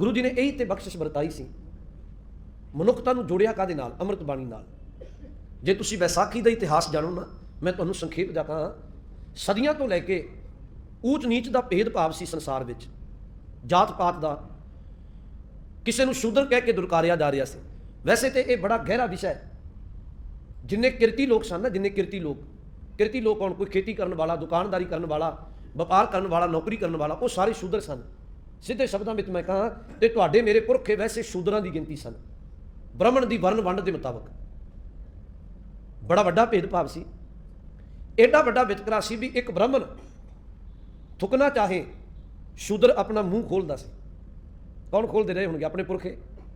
ਗੁਰੂ ਜੀ ਨੇ ਇਹੀ ਤੇ ਬਖਸ਼ਿਸ਼ ਵਰਤਾਈ ਸੀ। ਮਨੁੱਖਤਾ ਨੂੰ ਜੋੜਿਆ ਕਾਦੇ ਨਾਲ? ਅੰਮ੍ਰਿਤ ਬਾਣੀ ਨਾਲ। ਜੇ ਤੁਸੀਂ ਵੈਸਾਖੀ ਦਾ ਇਤਿਹਾਸ ਜਾਣੋ ਨਾ, ਮੈਂ ਤੁਹਾਨੂੰ ਸੰਖੇਪ ਜਾਂ ਕਹਾਂ। ਸਦੀਆਂ ਤੋਂ ਲੈ ਕੇ ਊਚ ਨੀਚ ਦਾ ਭੇਦਭਾਵ ਸੀ ਸੰਸਾਰ ਵਿੱਚ। ਜਾਤ ਪਾਤ ਦਾ ਕਿਸੇ ਨੂੰ ਸ਼ੂਦਰ ਕਹਿ ਕੇ ਦੁਰਕਾਰਿਆ ਜਾ ਰਿਹਾ ਸੀ। ਵੈਸੇ ਤੇ ਇਹ ਬੜਾ ਗਹਿਰਾ ਵਿਸ਼ਾ ਹੈ। ਜਿੰਨੇ ਕਿਰਤੀ ਲੋਕ ਸਨ ਨਾ, ਜਿੰਨੇ ਕਿਰਤੀ ਲੋਕ। ਕਿਰਤੀ ਲੋਕ ਹੁਣ ਕੋਈ ਖੇਤੀ ਕਰਨ ਵਾਲਾ, ਦੁਕਾਨਦਾਰੀ ਕਰਨ ਵਾਲਾ, ਵਪਾਰ ਕਰਨ ਵਾਲਾ, ਨੌਕਰੀ ਕਰਨ ਵਾਲਾ, ਉਹ ਸਾਰੇ ਸ਼ੂਦਰ ਸਨ। ਸਿੱਧੇ ਸ਼ਬਦਾਂ ਵਿੱਚ ਮੈਂ ਕਹਾਂ ਤੇ ਤੁਹਾਡੇ ਮੇਰੇ ਪੁਰਖੇ ਵੈਸੇ ਸ਼ੂਦਰਾਂ ਦੀ ਗਿਣਤੀ ਸਨ। ਬ੍ਰਾਹਮਣ ਦੀ ਵਰਨ ਵੰਡ ਦੇ ਮੁਤਾਬਕ। ਬੜਾ ਵੱਡਾ ਭੇਦਭਾਵ ਸੀ। ਐਡਾ ਵੱਡਾ ਵਿਤਕਰਾ ਸੀ ਵੀ ਇੱਕ ਬ੍ਰਾਹਮਣ ਥੁਕਣਾ ਚਾਹੇ ਸ਼ੂਦਰ ਆਪਣਾ ਮੂੰਹ ਖੋਲਦਾ ਸੀ। ਕੌਣ ਖੋਲਦੇ ਰਹੇ ਹੋਣਗੇ? ਆਪਣੇ ਪੁਰਖੇ।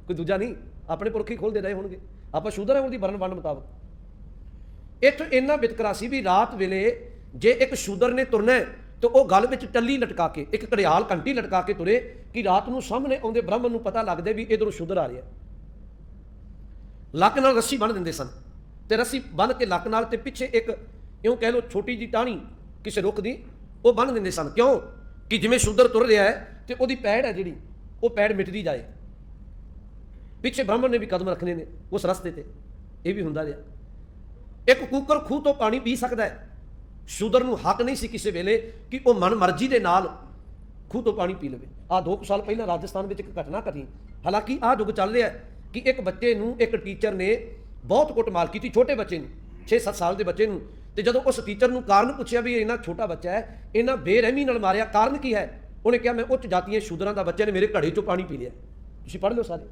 ਕੋਈ ਦੂਜਾ ਨਹੀਂ। ਆਪਣੇ ਪੁਰਖੇ ਖੋਲਦੇ ਰਹੇ ਹੋਣਗੇ। ਆਪਾਂ ਸ਼ੂਦਰ ਹਾਂ ਉਹਦੀ ਵਰਨ ਵੰਡ ਮੁਤਾਬਕ। ਇੱਥੋਂ ਇੰਨਾ ਵਿਤਕਰਾ ਸੀ ਵੀ ਰਾਤ ਵੇਲੇ ਜੇ ਇੱਕ ਸ਼ੂਦਰ ਨੇ ਤੁਰਨਾ ਤੇ ਉਹ ਗੱਲ ਵਿੱਚ ਟੱਲੀ ਲਟਕਾ ਕੇ, ਇੱਕ ਘੜਿਆਲ ਘੰਟੀ ਲਟਕਾ ਕੇ ਤੁਰੇ ਕਿ ਰਾਤ ਨੂੰ ਸਾਹਮਣੇ ਆਉਂਦੇ ਬ੍ਰਾਹਮਣ ਨੂੰ ਪਤਾ ਲੱਗਦੇ ਵੀ ਇਧਰੋਂ ਸ਼ੂਦਰ ਆ ਰਿਹਾ ਲੱਕ ਨਾਲ ਰੱਸੀ ਬੰਨ ਦਿੰਦੇ ਸਨ ਤੇ ਰੱਸੀ ਬੰਨ ਕੇ ਲੱਕ ਨਾਲ ਤੇ ਪਿੱਛੇ ਇੱਕ ਇਉਂ ਕਹਿ ਲਓ ਛੋਟੀ ਜੀ ਟਾਹਣੀ ਕਿਸੇ ਰੁੱਖ ਦੀ, ਉਹ ਬੰਨ ਦਿੰਦੇ ਸਨ। ਕਿਉਂ? ਕਿ ਜਿਵੇਂ ਸ਼ੂਦਰ ਤੁਰ ਰਿਹਾ ਹੈ ਤੇ ਉਹਦੀ ਪੈੜ ਹੈ ਜਿਹੜੀ, ਉਹ ਪੈੜ ਮਿਟਦੀ ਜਾਏ। ਪਿੱਛੇ ਬ੍ਰਾਹਮਣ ਨੇ ਵੀ ਕਦਮ ਰੱਖਣੇ ਨੇ ਉਸ ਰਸਤੇ ਤੇ। ਇਹ ਵੀ ਹੁੰਦਾ ਰਿਹਾ। ਇੱਕ ਕੂਕਰ ਖੂਹ ਤੋਂ ਪਾਣੀ ਪੀ ਸਕਦਾ ਹੈ। ਸ਼ੂਦਰ ਨੂੰ ਹੱਕ ਨਹੀਂ ਸੀ ਕਿਸੇ ਵੇਲੇ ਕਿ ਉਹ ਮਨ ਮਰਜ਼ੀ ਦੇ ਨਾਲ ਖੂਹ ਤੋਂ ਪਾਣੀ ਪੀ ਲਵੇ। ਆ ਦੋ ਕੁ ਸਾਲ ਪਹਿਲਾਂ ਰਾਜਸਥਾਨ ਵਿੱਚ ਇੱਕ ਘਟਨਾ ਘਟੀ। ਹਾਲਾਂਕਿ ਆ ਯੁੱਗ ਚੱਲ ਰਿਹਾ ਕਿ ਇੱਕ ਬੱਚੇ ਨੂੰ, ਇੱਕ ਟੀਚਰ ਨੇ ਬਹੁਤ ਕੁੱਟਮਾਰ ਕੀਤੀ, ਛੋਟੇ ਬੱਚੇ ਨੂੰ 6-7 ਸਾਲ ਦੇ ਬੱਚੇ ਨੂੰ। ਤੇ ਜਦੋਂ ਉਸ ਟੀਚਰ ਨੂੰ ਕਾਰਨ ਪੁੱਛਿਆ ਵੀ ਇਹਨਾਂ ਛੋਟਾ ਬੱਚਾ ਹੈ ਇਹਨਾਂ ਬੇਰਹਿਮੀ ਨਾਲ ਮਾਰਿਆ, ਕਾਰਨ ਕੀ ਹੈ? ਉਹਨੇ ਕਿਹਾ, ਮੈਂ ਉੱਚ ਜਾਤੀਆਂ ਸ਼ੂਦਰਾਂ ਦਾ ਬੱਚਾ ਨੇ ਮੇਰੇ ਘੜੇ ਚੋਂ ਪਾਣੀ ਪੀ ਲਿਆ। ਤੁਸੀਂ ਪੜ੍ਹ ਲਓ ਸਾਰੇ।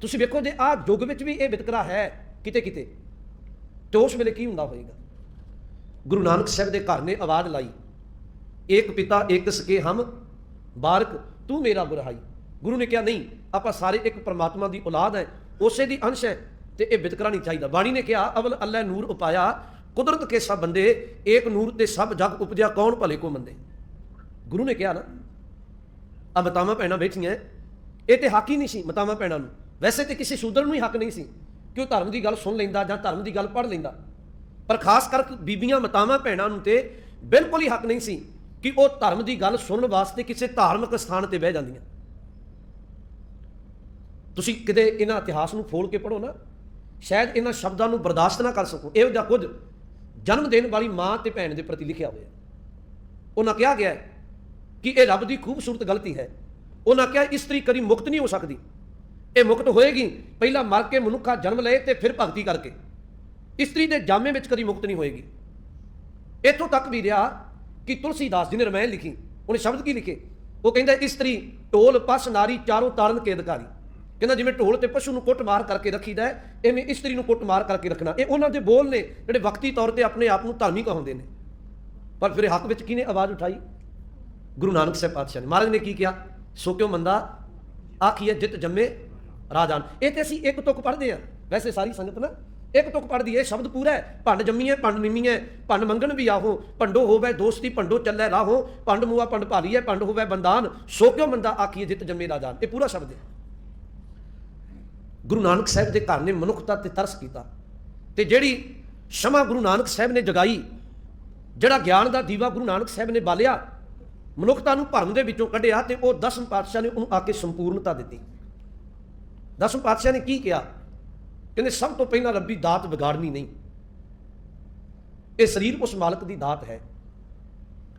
ਤੁਸੀਂ ਵੇਖੋ ਜੇ ਆਹ ਯੁੱਗ ਵਿੱਚ ਵੀ ਇਹ ਵਿਤਕਰਾ ਹੈ ਕਿਤੇ ਕਿਤੇ ਤੇ ਉਸ ਵੇਲੇ ਕੀ ਹੁੰਦਾ ਹੋਏਗਾ? ਗੁਰੂ ਨਾਨਕ ਸਾਹਿਬ ਦੇ ਘਰ ਨੇ ਆਵਾਜ਼ ਲਾਈ। ਏਕ ਪਿਤਾ, ਏਕ ਸਕੇ ਹਮ, ਬਾਰਕ, ਤੂੰ ਮੇਰਾ ਬੁਰਹਾਈ ਗੁਰੂ ਨੇ ਕਿਹਾ, ਨਹੀਂ, ਆਪਾਂ ਸਾਰੇ ਇੱਕ ਪਰਮਾਤਮਾ ਦੀ ਔਲਾਦ ਹੈ। ਉਸੇ ਦੀ ਅੰਸ਼ ਹੈ ਤੇ ਇਹ ਵਿਤਕਰਾ ਨਹੀਂ ਚਾਹੀਦਾ। ਬਾਣੀ ਨੇ ਕਿਹਾ, ਅਵਲ ਅੱਲਾ ਨੂਰ ਉਪਾਇਆ, ਕੁਦਰਤ ਕੇ ਸਭ ਬੰਦੇ, ਏਕ ਨੂਰ ਤੇ ਸਭ ਜਗ ਉਪਜਿਆ, ਕੌਣ ਭਲੇ ਕੋ ਮੰਦੇ? ਗੁਰੂ ਨੇ ਕਿਹਾ ਨਾ ਆ ਮਤਾਵਾਂ ਪੈਣਾ ਬੈਠੀਆਂ ਇਹ ਤੇ ਹੱਕ ਹੀ ਨਹੀਂ ਸੀ ਮਤਾਵਾਂ ਪੈਣਾ ਨੂੰ। ਵੈਸੇ ਤੇ ਕਿਸੇ ਸ਼ੂਦਰ ਨੂੰ ਹੀ ਹੱਕ ਨਹੀਂ ਸੀ। ਕਿ ਉਹ ਧਰਮ ਦੀ ਗੱਲ ਸੁਣ ਲੈਂਦਾ ਜਾਂ ਧਰਮ ਦੀ ਗੱਲ ਪੜ੍ਹ ਲੈਂਦਾ? ਪਰ ਖਾਸ ਕਰਕੇ ਬੀਬੀਆਂ, ਮਤਾਵਾਂ, ਭੈਣਾਂ ਨੂੰ ਤੇ ਬਿਲਕੁਲ ਹੀ ਹੱਕ ਨਹੀਂ ਸੀ ਕਿ ਉਹ ਧਰਮ ਦੀ ਗੱਲ ਸੁਣਨ ਵਾਸਤੇ ਕਿਸੇ ਧਾਰਮਿਕ ਸਥਾਨ ਤੇ ਬਹਿ ਜਾਂਦੀਆਂ। ਤੁਸੀਂ ਕਿਤੇ ਇਹਨਾਂ ਇਤਿਹਾਸ ਨੂੰ ਫੋਲ ਕੇ ਪੜੋ ਨਾ, ਸ਼ਾਇਦ ਇਹਨਾਂ ਸ਼ਬਦਾਂ ਨੂੰ ਬਰਦਾਸ਼ਤ ਨਾ ਕਰ ਸਕੋ। ਇਹੋ ਜਿਹਾ ਕੁਝ ਜਨਮ ਦੇਣ ਵਾਲੀ ਮਾਂ ਤੇ ਭੈਣ ਦੇ ਪ੍ਰਤੀ ਲਿਖਿਆ ਹੋਇਆ। ਉਹਨਾਂ ਕਿਹਾ ਗਿਆ ਕਿ ਇਹ ਰੱਬ ਦੀ ਖੂਬਸੂਰਤ ਗਲਤੀ ਹੈ। ਉਹਨਾਂ ਕਿਹਾ ਇਸਤਰੀ ਕਦੀ ਮੁਕਤ ਨਹੀਂ ਹੋ ਸਕਦੀ। ਇਹ ਮੁਕਤ ਹੋਏਗੀ। ਪਹਿਲਾਂ ਮਰ ਕੇ ਮਨੁੱਖਾ ਜਨਮ ਲਏ ਤੇ ਫਿਰ ਭਗਤੀ ਕਰਕੇ। ਇਸਤਰੀ ਦੇ ਜਾਮੇ ਵਿੱਚ ਕਦੀ ਮੁਕਤ ਨਹੀਂ ਹੋਏਗੀ। ਇੱਥੋਂ ਤੱਕ ਵੀ ਰਿਹਾ ਕਿ ਤੁਲਸੀਦਾਸ ਜੀ ਨੇ ਰਮਾਇਣ ਲਿਖੀ, ਉਹਨੇ ਸ਼ਬਦ ਕੀ ਲਿਖੇ? ਉਹ ਕਹਿੰਦਾ, ਇਸਤਰੀ ਢੋਲ, ਪਸ, ਨਾਰੀ ਚਾਰੋਂ ਤਾਰਨ ਕੇ ਅਧਿਕਾਰੀ ਕਹਿੰਦਾ, ਜਿਵੇਂ ਢੋਲ ਤੇ ਪਸ਼ੂ ਨੂੰ ਕੁੱਟ ਮਾਰ ਕਰਕੇ ਰੱਖੀਦਾ ਹੈ, ਐਵੇਂ ਇਸਤਰੀ ਨੂੰ ਕੁੱਟ ਮਾਰ ਕਰਕੇ ਰੱਖਣਾ। ਇਹ ਉਹਨਾਂ ਦੇ ਬੋਲ ਨੇ, ਜਿਹੜੇ ਵਕਤੀ ਤੌਰ ਤੇ ਆਪਣੇ ਆਪ ਨੂੰ ਧਾਰਮਿਕ ਕਹਾਉਂਦੇ ਨੇ। ਪਰ ਫਿਰ ਹੱਕ ਵਿੱਚ ਕਿਹਨੇ ਆਵਾਜ਼ ਉਠਾਈ? ਗੁਰੂ ਨਾਨਕ ਸਾਹਿਬ ਪਾਤਸ਼ਾਹ ਨੇ। ਮਹਾਰਾਜ ਨੇ ਕੀ ਕਿਹਾ? ਸੋ ਕਿਉ ਮੰਦਾ? ਆਖੀਏ ਜਿਤ ਜੰਮੇ ਰਾਜਾਨ। ਇਹ ਤੇ ਅਸੀਂ ਇੱਕ ਤੁਕ ਪੜ੍ਹਦੇ ਆ ਵੈਸੇ ਸਾਰੀ ਸੰਗਤ ਨਾ ਇੱਕ ਤੁਕ ਪੜ੍ਹਦੀ ਇਹ ਸ਼ਬਦ ਪੂਰਾ ਹੈ ਭੰਡ ਜੰਮੀਏ ਭੰਡ ਨਿਮੀਏ ਭੰਡ ਮੰਗਣ ਵੀ ਆਹੋ। ਭੰਡੋ ਹੋਵੇ ਦੋਸਤੀ, ਭੰਡੋ ਚੱਲੇ ਰਾਹੋ। ਭੰਡ ਮੂਆ, ਭੰਡ ਭਾਲੀਏ ਭੰਡ ਹੋਵੇ ਬੰਦਾਨ। ਸੋ ਕਿਉ ਬੰਦਾ ਆਖੀਏ ਜਿਤ ਜੰਮੇ ਰਾਜਾਨ ਇਹ ਪੂਰਾ ਸ਼ਬਦ ਹੈ ਗੁਰੂ ਨਾਨਕ ਸਾਹਿਬ ਦੇ ਘਰ ਨੇ ਮਨੁੱਖਤਾ ਤੇ ਤਰਸ ਕੀਤਾ। ਤੇ ਜਿਹੜੀ ਸ਼ਮਾ ਗੁਰੂ ਨਾਨਕ ਸਾਹਿਬ ਨੇ ਜਗਾਈ, ਜਿਹੜਾ ਗਿਆਨ ਦਾ ਦੀਵਾ ਗੁਰੂ ਨਾਨਕ ਸਾਹਿਬ ਨੇ ਬਾਲਿਆ, ਮਨੁੱਖਤਾ ਨੂੰ ਭਰਮ ਦੇ ਵਿੱਚੋਂ ਕੱਢਿਆ ਤੇ ਉਹ ਦਸਮ ਪਾਤਸ਼ਾਹ ਨੇ ਉਹਨੂੰ ਆ ਕੇ ਸੰਪੂਰਨਤਾ ਦਿੱਤੀ। ਦਸਮ ਪਾਤਸ਼ਾਹ ਨੇ ਕੀ ਕਿਹਾ? ਕਹਿੰਦੇ ਸਭ ਤੋਂ ਪਹਿਲਾਂ ਰੱਬੀ ਦਾਤ ਵਿਗਾੜਨੀ ਨਹੀਂ। ਇਹ ਸਰੀਰ ਉਸ ਮਾਲਕ ਦੀ ਦਾਤ ਹੈ।